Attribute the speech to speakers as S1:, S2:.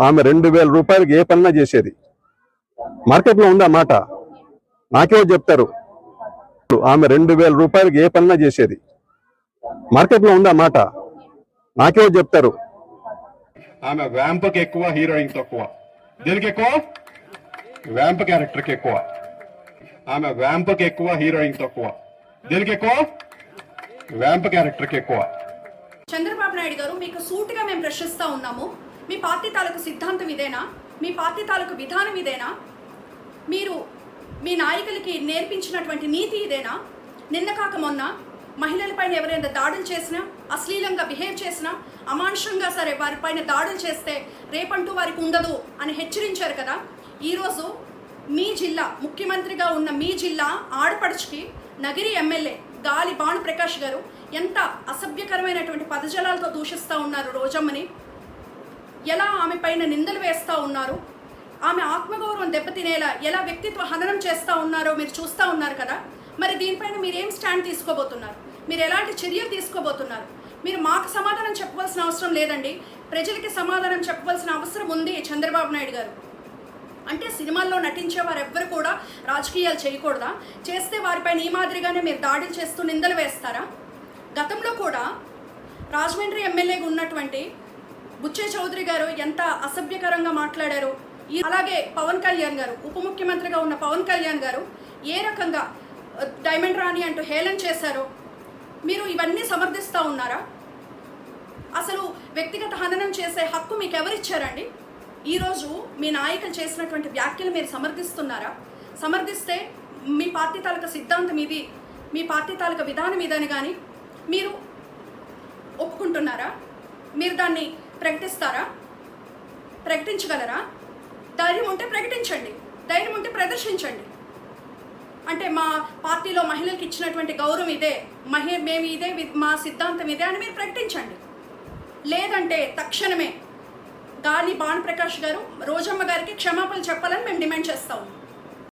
S1: ఆమె రెండు వేల రూపాయలకి ఏ పనినా చేసేది. మార్కెట్లో ఉందా మాట? నాకేవో చెప్తారు. ఆమె రెండు వేల రూపాయలకి ఏ పనినా చేసేది. మార్కెట్లో ఉందా మాట? నాకేవో చెప్తారు.
S2: ఆమె వ్యాంప్కి ఎక్కువ హీరోయిన్ తక్కువ. దీనికి ఎక్కువ? వ్యాంప్ క్యారెక్టర్కి ఎక్కువ. ఆమె వ్యాంప్కి ఎక్కువ హీరోయిన్ తక్కువ. దీనికి ఎక్కువ? వ్యాంప్ క్యారెక్టర్కి ఎక్కువ.
S3: చంద్రబాబు నాయుడు గారు మీకు సూటిగా మేము ప్రశ్నిస్తూ ఉన్నాము. మీ పార్టీ తాలూకు సిద్ధాంతం ఇదేనా? మీ పార్టీ తాలూకు విధానం ఇదేనా? మీరు మీ నాయకులకి నేర్పించినటువంటి నీతి ఇదేనా? నిన్న కాక మొన్న మహిళలపైన ఎవరైనా దాడులు చేసినా అశ్లీలంగా బిహేవ్ చేసినా అమానుషంగా సరే వారిపైన దాడులు చేస్తే రేపంటూ వారికి ఉండదు అని హెచ్చరించారు కదా. ఈరోజు మీ జిల్లా ముఖ్యమంత్రిగా ఉన్న మీ జిల్లా ఆడపడుచుకి నగిరి ఎమ్మెల్యే గాలి భానుప్రకాష్ గారు ఎంత అసభ్యకరమైనటువంటి పదజలాలతో దూషిస్తూ ఉన్నారు రోజమ్మని. ఎలా ఆమె పైన నిందలు వేస్తూ ఉన్నారు? ఆమె ఆత్మగౌరవం దెబ్బతినేలా ఎలా వ్యక్తిత్వ హననం చేస్తూ ఉన్నారో మీరు చూస్తూ ఉన్నారు కదా? మరి దీనిపైన మీరు ఏం స్టాండ్ తీసుకోబోతున్నారు? మీరు ఎలాంటి చర్యలు తీసుకోబోతున్నారు? మీరు మాకు సమాధానం చెప్పవలసిన అవసరం లేదండి. ప్రజలకి సమాధానం చెప్పవలసిన అవసరం ఉంది చంద్రబాబు నాయుడు గారు. అంటే సినిమాల్లో నటించే వారెవ్వరు కూడా రాజకీయాలు చేయకూడదా? చేస్తే వారిపైన ఈ మాదిరిగానే మీరు దాడులు చేస్తూ నిందలు వేస్తారా? గతంలో కూడా రాజమండ్రి ఎమ్మెల్యేగా ఉన్నటువంటి బుచ్చే చౌదరి గారు ఎంత అసభ్యకరంగా మాట్లాడారు. అలాగే పవన్ కళ్యాణ్ గారు ఉప ముఖ్యమంత్రిగా ఉన్న పవన్ కళ్యాణ్ గారు ఏ రకంగా డైమండ్ రాణి అంటూ హేళన చేశారో మీరు ఇవన్నీ సమర్థిస్తూ ఉన్నారా? అసలు వ్యక్తిగత హననం చేసే హక్కు మీకు ఎవరిచ్చారండి ఈరోజు మీ నాయకులు చేసినటువంటి వ్యాఖ్యలు మీరు సమర్థిస్తున్నారా? సమర్థిస్తే మీ పార్టీ తాలూకా సిద్ధాంతం ఇది మీ పార్టీ తాలూకా విధానం ఇదని కానీ మీరు ఒప్పుకుంటున్నారా? మీరు దాన్ని ప్రకటిస్తారా? ప్రకటించగలరా? ధైర్యం ఉంటే ప్రకటించండి. ధైర్యం ఉంటే ప్రదర్శించండి. అంటే మా పార్టీలో మహిళలకు ఇచ్చినటువంటి గౌరవం ఇదే. మహి మేము ఇదే వి- మా సిద్ధాంతం ఇదే అని మీరు ప్రకటించండి. లేదంటే తక్షణమే గాలి భానుప్రకాష్ గారు రోజమ్మ గారికి క్షమాపణలు చెప్పాలని మేము డిమాండ్ చేస్తాము.